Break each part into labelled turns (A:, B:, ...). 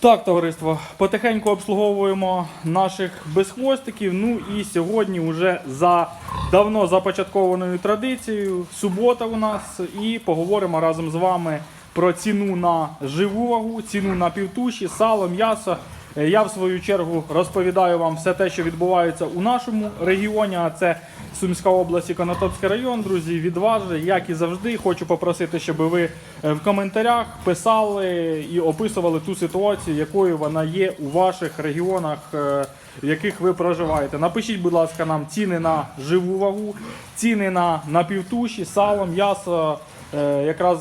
A: Так, товариство, потихеньку обслуговуємо наших безхвостиків. Ну і сьогодні вже за давно започаткованою традицією, субота у нас, і поговоримо разом з вами про ціну на живу вагу, ціну на півтуші, сало, м'ясо. Е, Я в свою чергу розповідаю вам все те, що відбувається у нашому регіоні. А це Сумська область і Конотопський район. Друзі, від як і завжди, хочу попросити, щоб ви е, в коментарях писали і описували ту ситуацію, якою вона є у ваших регіонах, е, в яких ви проживаєте. Напишіть, будь ласка, нам ціни на живу вагу, ціни на напівтуші, сало, м'ясо. Е, Якраз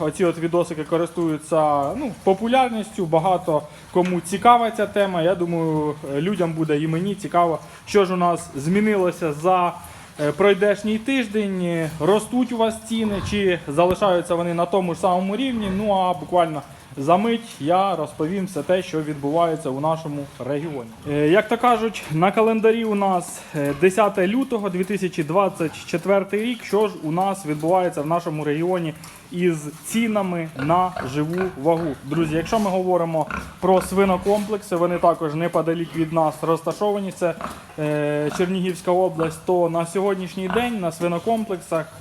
A: оці от відосики користуються ну, популярністю. Багато кому цікава ця тема. Я думаю, людям буде і мені цікаво, що ж у нас змінилося за пройдешній тиждень. Е, Ростуть у вас ціни, чи залишаються вони на тому ж самому рівні. Ну а буквально за мить я розповім все те, що відбувається у нашому регіоні. Е, Як то кажуть, на календарі у нас е, 10 лютого 2024 рік. Що ж у нас відбувається в нашому регіоні із цінами на живу вагу? Друзі, якщо ми говоримо про свинокомплекси, вони також неподалік від нас розташовані. Це е, Чернігівська область. То на сьогоднішній день на свинокомплексах.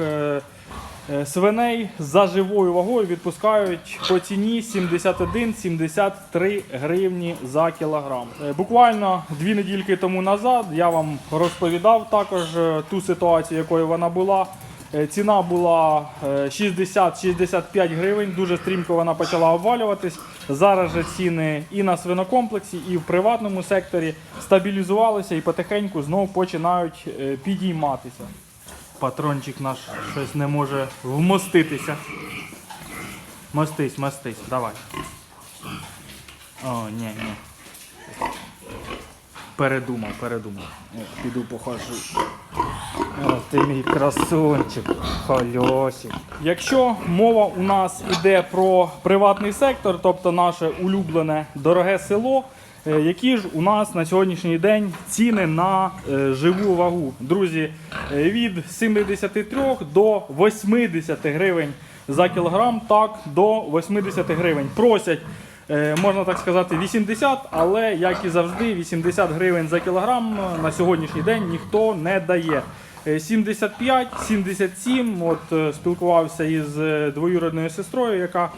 A: Е, Свиней за живою вагою відпускають по ціні 71-73 гривні за кілограм. Е, Буквально дві недільки тому назад я вам розповідав також е, ту ситуацію, якою вона була. Ціна була е, 60-65 гривень. Дуже стрімко вона почала обвалюватись. Зараз же ціни і на свинокомплексі, і в приватному секторі стабілізувалися і потихеньку знову починають підійматися. Патрончик наш щось не може вмоститися. Мостись, мостись, давай. О, ні, ні. Передумав, передумав. О, піду похожу. О, ти мій красунчик, хольосик. Якщо мова у нас іде про приватний сектор, тобто наше улюблене дороге село, які ж у нас на сьогоднішній день ціни на е, живу вагу? Друзі, е, від 73 до 80 гривень за кілограм, так до 80 гривень. Просять Е, можна так сказати, 80, але як і завжди, 80 гривень за кілограм на сьогоднішній день ніхто не дає. Е, 75, 77. От е, спілкувався із е, двоюродною сестрою, яка е,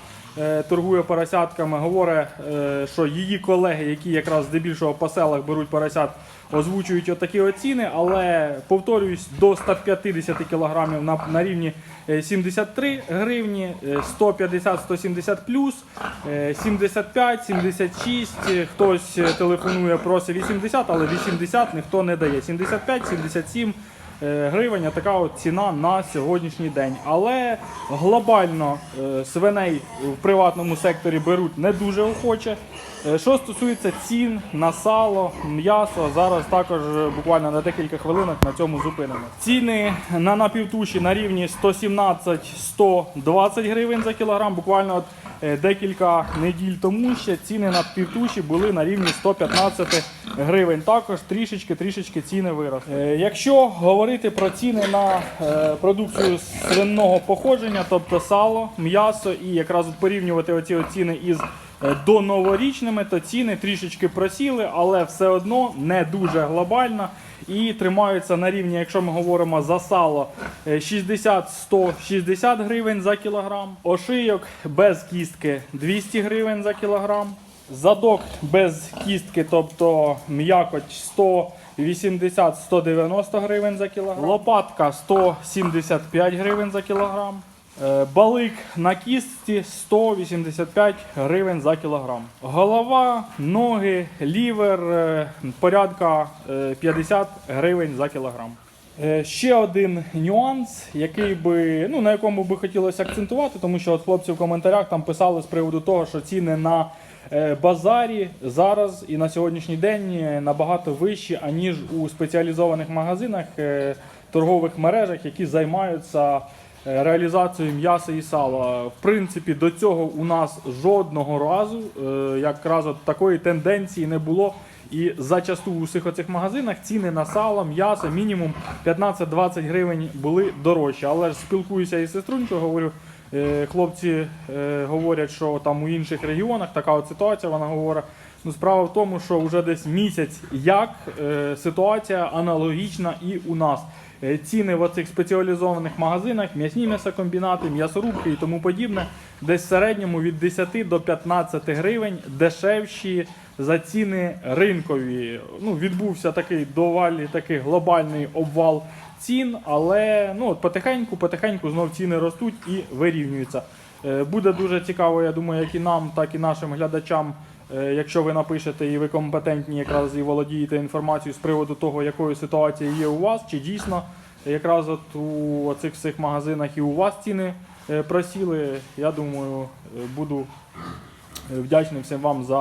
A: торгує поросятками. Говорить, е, що її колеги, які якраз здебільшого по селах беруть поросят, озвучують отакі оціни, але повторююсь, до 150 кілограмів на, на рівні е, 73 гривні, е, 150-170 плюс, е, 75, 76, е, хтось е, телефонує, просить 80, але 80 ніхто не дає. 75, 77 е, гривень, така от ціна на сьогоднішній день. Але глобально е, свиней в приватному секторі беруть не дуже охоче. Е, Що стосується цін на сало, м'ясо, зараз також е, буквально на декілька хвилинок на цьому зупинимо. Ціни на напівтуші на рівні 117-120 гривень за кілограм. Буквально е, декілька неділь тому ще ціни на півтуші були на рівні 115 гривень. Також трішечки трішечки ціни виросли. Е, Якщо говорити про ціни на е, продукцію свинного походження, тобто сало, м'ясо, і якраз порівнювати оці ціни із е, до новорічними, то ціни трішечки просіли, але все одно не дуже глобально. І тримаються на рівні, якщо ми говоримо за сало, е, 60-160 гривень за кілограм. Ошийок без кістки 200 гривень за кілограм. Задок без кістки, тобто м'якоть 180-190 гривень за кілограм. Лопатка 175 гривень за кілограм. Е, Балик на кістці 185 гривень за кілограм. Голова, ноги, лівер е, порядка е, 50 гривень за кілограм. Е, Ще один нюанс, який би, ну, на якому би хотілося акцентувати, тому що от хлопці в коментарях там писали з приводу того, що ціни на е, базарі зараз і на сьогоднішній день е, набагато вищі, аніж у спеціалізованих магазинах, е, торгових мережах, які займаються е, реалізацією м'яса і сала. В принципі, до цього у нас жодного разу е, якраз от такої тенденції не було. І зачасту у всіх оцих магазинах ціни на сало, м'ясо, мінімум 15-20 гривень були дорожчі. Але ж спілкуюся із сеструнькою, говорю, Е, Хлопці говорять, що там у інших регіонах така от ситуація, вона говорить. Ну, справа в тому, що вже десь місяць як е, ситуація аналогічна і у нас. Е, Ціни в оцих спеціалізованих магазинах, м'ясні м'ясокомбінати, м'ясорубки і тому подібне, десь в середньому від 10 до 15 гривень дешевші за ціни ринкові. Ну, відбувся такий доволі такий глобальний обвал цін, але ну, от потихеньку, потихеньку знов ціни ростуть і вирівнюються. Е, Буде дуже цікаво, я думаю, як і нам, так і нашим глядачам. Е, Якщо ви напишете і ви компетентні якраз і володієте інформацією з приводу того, якою ситуація є у вас, чи дійсно якраз от у цих всіх магазинах і у вас ціни е, просіли, я думаю, е, буду вдячний всім вам за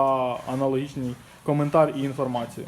A: аналогічний коментар і інформацію.